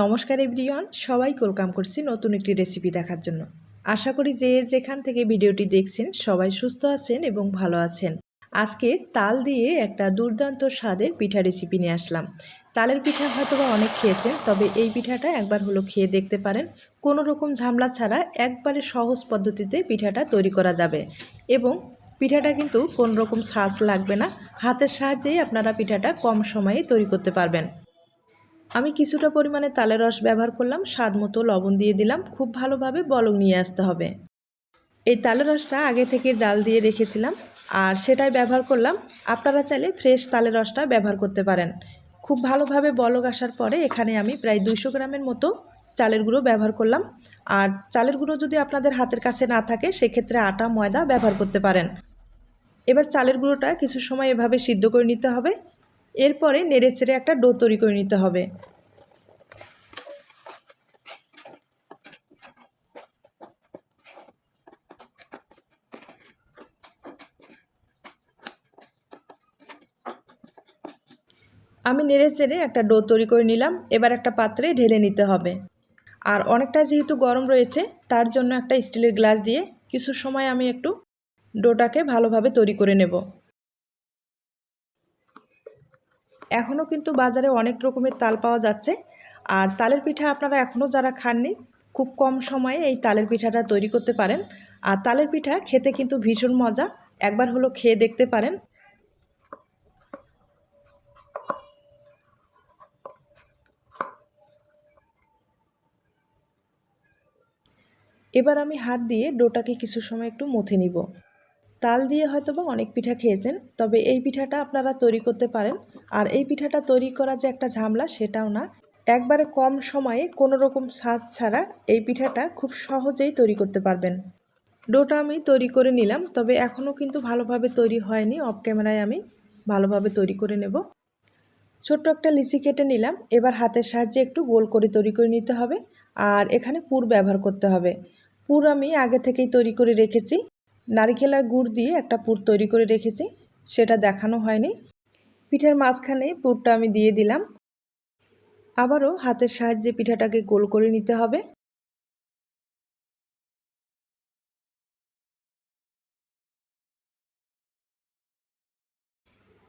নমস্কার এভরিওয়ান সবাই ওয়েলকাম করছি নতুন একটি রেসিপি দেখার জন্য। আশা করি যে যেখান থেকে ভিডিওটি দেখছেন সবাই সুস্থ আছেন এবং ভালো আছেন। আজকে তাল দিয়ে একটা দুর্দান্ত স্বাদের পিঠা রেসিপি নিয়ে আসলাম। তালের পিঠা হয়তো বা অনেক খেয়েছেন, তবে এই পিঠাটা একবার হলো খেয়ে দেখতে পারেন। কোনো রকম ঝামলা ছাড়া একবারে সহজ পদ্ধতিতে পিঠাটা তৈরি করা যাবে এবং পিঠাটা কিন্তু কোনো রকম সাজ লাগবে না। হাতের সাহায্যেই আপনারা পিঠাটা কম সময়ে তৈরি করতে পারবেন। আমি কিছুটা পরিমাণে তালের রস ব্যবহার করলাম, স্বাদ মতো লবণ দিয়ে দিলাম, খুব ভালোভাবে বলং নিয়ে আসতে হবে। এই তালের রসটা আগে থেকে জাল দিয়ে রেখেছিলাম আর সেটাই ব্যবহার করলাম। আপনারা চাইলে ফ্রেশ তালের রসটা ব্যবহার করতে পারেন। খুব ভালোভাবে বলক আসার পরে এখানে আমি প্রায় দুইশো গ্রামের মতো চালের গুঁড়ো ব্যবহার করলাম। আর চালের গুঁড়ো যদি আপনাদের হাতের কাছে না থাকে, সেক্ষেত্রে আটা, ময়দা ব্যবহার করতে পারেন। এবার চালের গুঁড়োটা কিছু সময় এভাবে সিদ্ধ করে নিতে হবে। এরপরে নেড়ে চেড়ে একটা ডো তৈরি করে নিতে হবে। আমি নেড়ে চেড়ে একটা ডো তৈরি করে নিলাম, এবার একটা পাত্রে ঢেলে নিতে হবে। আর অনেকটা যেহেতু গরম রয়েছে, তার জন্য একটা স্টিলের গ্লাস দিয়ে কিছু সময় আমি একটু ডোটাকে ভালোভাবে তৈরি করে নেব। এখনও কিন্তু বাজারে অনেক রকমের তাল পাওয়া যাচ্ছে, আর তালের পিঠা আপনারা এখনও যারা খাননি, খুব কম সময়ে এই তালের পিঠাটা তৈরি করতে পারেন। আর তালের পিঠা খেতে কিন্তু ভীষণ মজা, একবার হলো খেয়ে দেখতে পারেন। এবার আমি হাত দিয়ে ডোটাকে কিছু সময় একটু মথে নিব। তাল দিয়ে হয়তো বা অনেক পিঠা খেয়েছেন, তবে এই পিঠাটা আপনারা তৈরি করতে পারেন। আর এই পিঠাটা তৈরি করা যে একটা ঝামলা সেটাও না। একবারে কম সময়ে কোনো রকম সাজ ছাড়া এই পিঠাটা খুব সহজেই তৈরি করতে পারবেন। ডোটা আমি তৈরি করে নিলাম, তবে এখনও কিন্তু ভালোভাবে তৈরি হয়নি। অফ ক্যামেরায় আমি ভালোভাবে তৈরি করে নেব। ছোট্ট একটা লিচি কেটে নিলাম। এবার হাতের সাহায্যে একটু গোল করে তৈরি করে নিতে হবে। আর এখানে পুর ব্যবহার করতে হবে। পুর আমি আগে থেকেই তৈরি করে রেখেছি। নারিকেল আর গুড় দিয়ে একটা পুর তৈরি করে রেখেছি। সেটা দেখানো হয়নি। পিঠার মাঝখানে পুরটা আমি দিয়ে দিলাম। আবারও হাতের সাহায্যে পিঠাটাকে গোল করে নিতে হবে।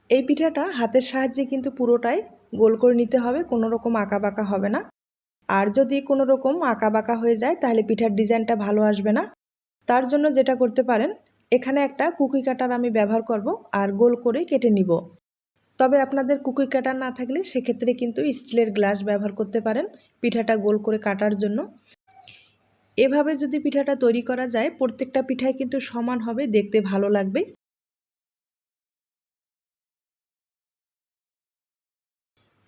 এই পিঠাটা হাতের সাহায্যে কিন্তু পুরোটাই গোল করে নিতে হবে। কোনো রকম আঁকা বাঁকা হবে না। আর যদি কোনো রকম আঁকা বাঁকা হয়ে যায়, তাহলে পিঠার ডিজাইনটা ভালো আসবে না। তার জন্য যেটা করতে পারেন, এখানে একটা কুকি কাটার আমি ব্যবহার করব আর গোল করে কেটে নিব। তবে আপনাদের কুকি কাটার না থাকলে সেক্ষেত্রে কিন্তু স্টিলের গ্লাস ব্যবহার করতে পারেন পিঠাটা গোল করে কাটার জন্য। এভাবে যদি পিঠাটা তৈরি করা যায়, প্রত্যেকটা পিঠায় কিন্তু সমান হবে, দেখতে ভালো লাগবে।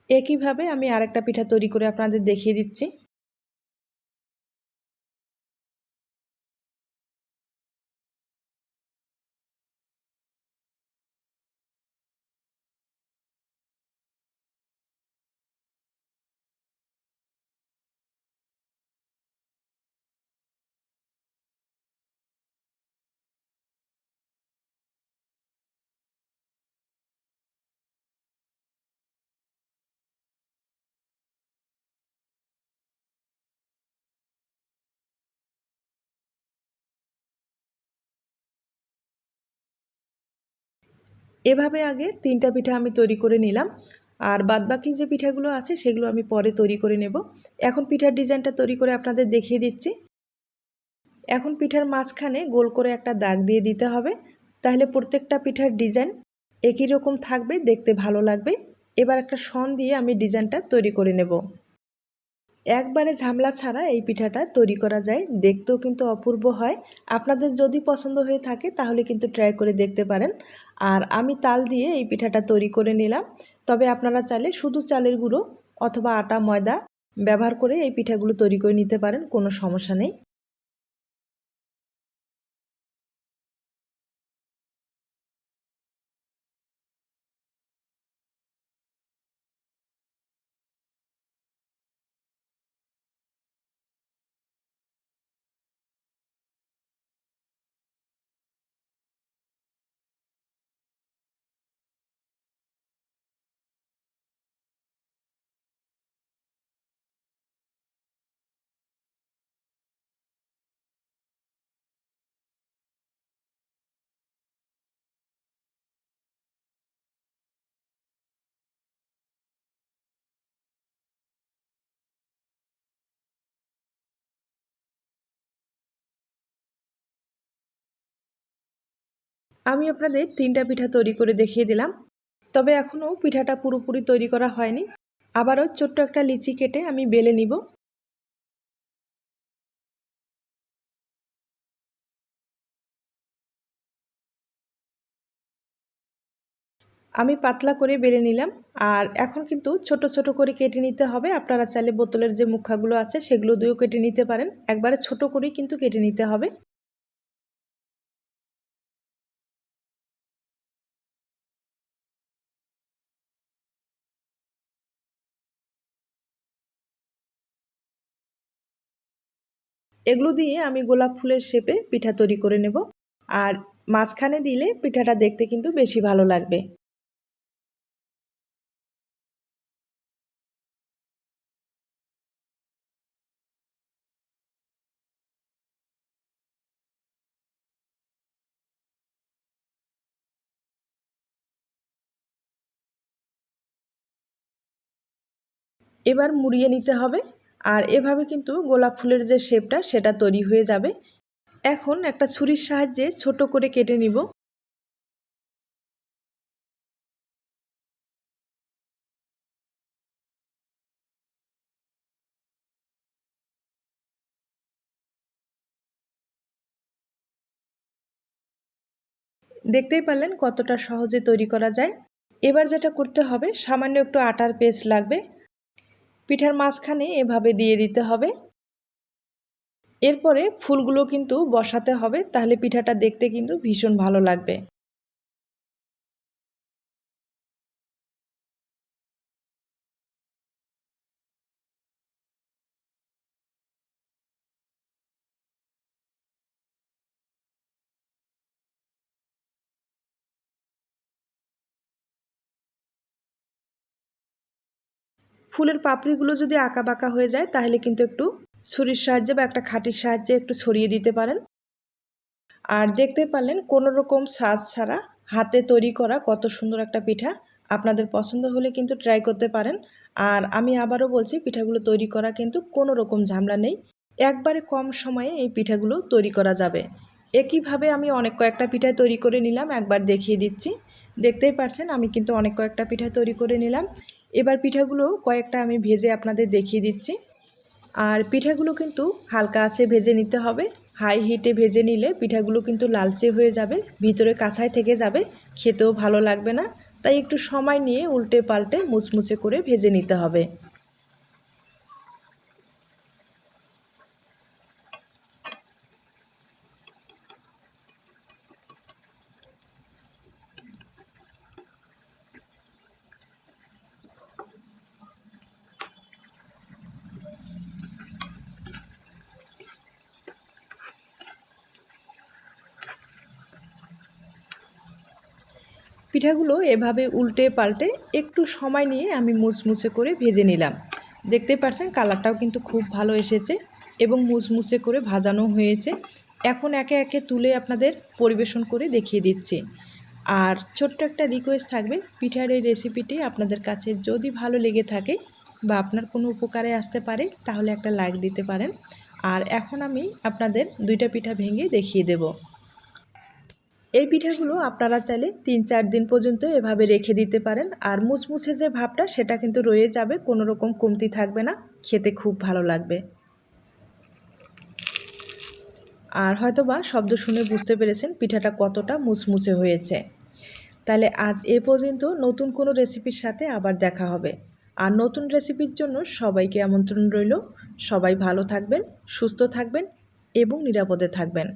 একইভাবে আমি আরেকটা পিঠা তৈরি করে আপনাদের দেখিয়ে দিচ্ছি। এভাবে আগে তিনটা পিঠা আমি তৈরি করে নিলাম। আর বাদবাকি যে পিঠাগুলো আছে, সেগুলো আমি পরে তৈরি করে নেব। এখন পিঠার ডিজাইনটা তৈরি করে আপনাদের দেখিয়ে দিচ্ছি। এখন পিঠার মাঝখানে গোল করে একটা দাগ দিয়ে দিতে হবে। তাহলে প্রত্যেকটা পিঠার ডিজাইন একই রকম থাকবে, দেখতে ভালো লাগবে। এবার একটা সন দিয়ে আমি ডিজাইনটা তৈরি করে নেব। একবারে ঝামলা ছাড়া এই পিঠাটা তৈরি করা যায়। দেখতেও কিন্তু অপূর্ব হয়। আপনাদের যদি পছন্দ হয়ে থাকে, তাহলে কিন্তু ট্রাই করে দেখতে পারেন। আর আমি তাল দিয়ে এই পিঠাটা তৈরি করে নিলাম। তবে আপনারা চাইলে শুধু চালের গুঁড়ো অথবা আটা, ময়দা ব্যবহার করে এই পিঠাগুলো তৈরি করে নিতে পারেন, কোনো সমস্যা নেই। আমি আপনাদের তিনটা পিঠা তৈরি করে দেখিয়ে দিলাম, তবে এখনও পিঠাটা পুরোপুরি তৈরি করা হয়নি। আবারও ছোট্ট একটা লিচি কেটে আমি বেলে নিব। আমি পাতলা করে বেলে নিলাম, আর এখন কিন্তু ছোট ছোট করে কেটে নিতে হবে। আপনারা চাইলে বোতলের যে মুখাগুলো আছে সেগুলো দিয়েও কেটে নিতে পারেন। একবারে ছোট করেই কিন্তু কেটে নিতে হবে। এগুলো দিয়ে আমি গোলাপ ফুলের শেপে পিঠা তৈরি করে নেব। আর মাঝখানে দিলে পিঠাটা দেখতে কিন্তু বেশি ভালো লাগবে। এবার মুড়িয়ে নিতে হবে। আর এভাবে কিন্তু গোলাপ ফুলের যে শেপটা, সেটা তৈরি হয়ে যাবে। এখন একটা ছুরির সাহায্যে ছোট করে কেটে নিব। দেখতেই পারলেন কতটা সহজে তৈরি করা যায়। এবার যেটা করতে হবে, সামান্য একটু আটার পেস্ট লাগবে। পিঠার মাঝখানে এভাবে দিয়ে দিতে হবে। এরপরে ফুলগুলো কিন্তু বসাতে হবে, তাহলে পিঠাটা দেখতে কিন্তু ভীষণ ভালো লাগবে। ফুলের পাপড়িগুলো যদি আঁকা বাঁকা হয়ে যায়, তাহলে কিন্তু একটু ছুরির সাহায্যে বা একটা খাটির সাহায্যে একটু ছড়িয়ে দিতে পারেন। আর দেখতে পারলেন, কোনো রকম সাজ ছাড়া হাতে তৈরি করা কত সুন্দর একটা পিঠা। আপনাদের পছন্দ হলে কিন্তু ট্রাই করতে পারেন। আর আমি আবারও বলছি, পিঠাগুলো তৈরি করা কিন্তু কোনো রকম ঝামেলা নেই। একবারে কম সময়ে এই পিঠাগুলো তৈরি করা যাবে। একইভাবে আমি অনেক কয়েকটা পিঠায় তৈরি করে নিলাম, একবার দেখিয়ে দিচ্ছি। দেখতেই পারছেন, আমি কিন্তু অনেক কয়েকটা পিঠা তৈরি করে নিলাম। এবার পিঠাগুলো কয়েকটা আমি ভেজে আপনাদের দেখিয়ে দিচ্ছি। আর পিঠাগুলো কিন্তু হালকা আছে ভেজে নিতে হবে। হাই হিটে ভেজে নিলে পিঠাগুলো কিন্তু লালচে হয়ে যাবে, ভিতরে কাঁচায় থেকে যাবে, খেতেও ভালো লাগবে না। তাই একটু সময় নিয়ে উল্টে পাল্টে মুচমুচে করে ভেজে নিতে হবে। পিঠাগুলো এভাবে উল্টে পাল্টে একটু সময় নিয়ে আমি মুচমুচে করে ভেজে নিলাম। দেখতে পাচ্ছেন কালারটাও কিন্তু খুব ভালো এসেছে এবং মুচমুচে করে ভাজানো হয়েছে। এখন একে একে তুলে আপনাদের পরিবেশন করে দেখিয়ে দিচ্ছি। আর ছোট্ট একটা রিকোয়েস্ট থাকবে, পিঠার এই রেসিপিটি আপনাদের কাছে যদি ভালো লেগে থাকে বা আপনার কোনো উপকারে আসতে পারে, তাহলে একটা লাইক দিতে পারেন। আর এখন আমি আপনাদের দুইটা পিঠা ভেঙে দেখিয়ে দেব। এই পিঠাগুলো আপনারা চাইলে তিন চার দিন পর্যন্ত এভাবে রেখে দিতে পারেন। আর মুচমুচে যে ভাবটা, সেটা কিন্তু রয়ে যাবে, কোনো রকম কমতি থাকবে না। খেতে খুব ভালো লাগবে। আর হয়তোবা শব্দ শুনে বুঝতে পেরেছেন পিঠাটা কতটা মুচমুচে হয়েছে। তাহলে আজ এ পর্যন্ত নতুন কোনো রেসিপির সাথে আবার দেখা হবে। আর নতুন রেসিপির জন্য সবাইকে আমন্ত্রণ রইল। সবাই ভালো থাকবেন, সুস্থ থাকবেন এবং নিরাপদে থাকবেন।